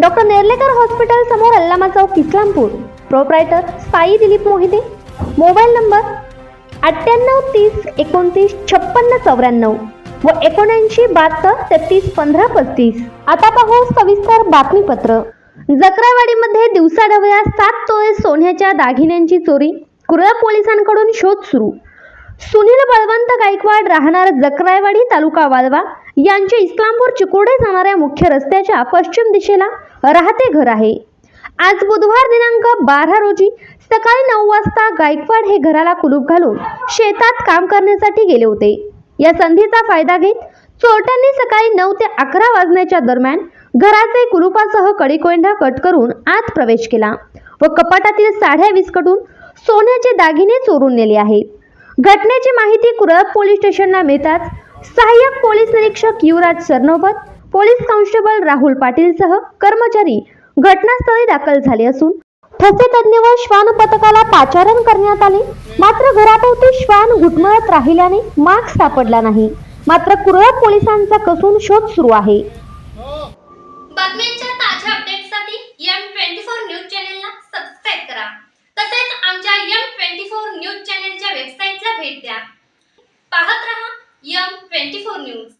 Doctor Nerlekar hospital समोर अल्लामा चौक Islampur. Proprietor Sai Dilip Mohite. Mobile number अठ्ठ्याण्णव तीस एकोणतीस छप्पन्न चौऱ्याण्णव व एकोणऐंशी बहात्तर तेहतीस पंधरा पस्तीस. आता पाहू सविस्तर बातमीपत्र. जकरावाडीमध्ये दिवसाढवळ्या सात तोळे सोन्याच्या दागिन्यांची चोरी कुरळ पोलिसांकडून शोध सुरू. सुनील बळवंत गायकवाड राहणार जकरायवाडी तालुका वाळवा यांचे इस्लामपूर चिकोडे जाणाऱ्या मुख्य रस्त्याच्या पश्चिम दिशेला राहते घर आहे. आज बुधवार दिनांक बारा रोजी सकाळी नऊ वाजता गायकवाड हे घराला कुलूप घालून शेतात काम करण्यासाठी गेले होते. या संधीचा फायदा घेत चोरट्यांनी सकाळी नऊ ते अकरा वाजण्याच्या दरम्यान घराचे कुलुपासह कडीकोंडा कट करून आत प्रवेश केला व कपाटातील साड्या विस्कटून सोन्याचे दागिने चोरून नेले आहेत. घटनेची माहिती कुरळप पोलीस स्टेशनला मिळताच सहाय्यक पोलीस निरीक्षक युवराज सरनोबत पोलीस कॉन्स्टेबल राहुल पाटीलसह कर्मचारी घटनास्थळी दाखल झाले असून ठसे तज्ञ व श्वान पथकाला पाचारण करण्यात आले. मात्र घराभोवती श्वान घुटमळत राहिल्याने माग सापडला नाही. मात्र कुरळप पोलिसांचा कसून शोध सुरू आहे. भेट द्या पाहत रहा यम ट्वेंटी फोर न्यूज.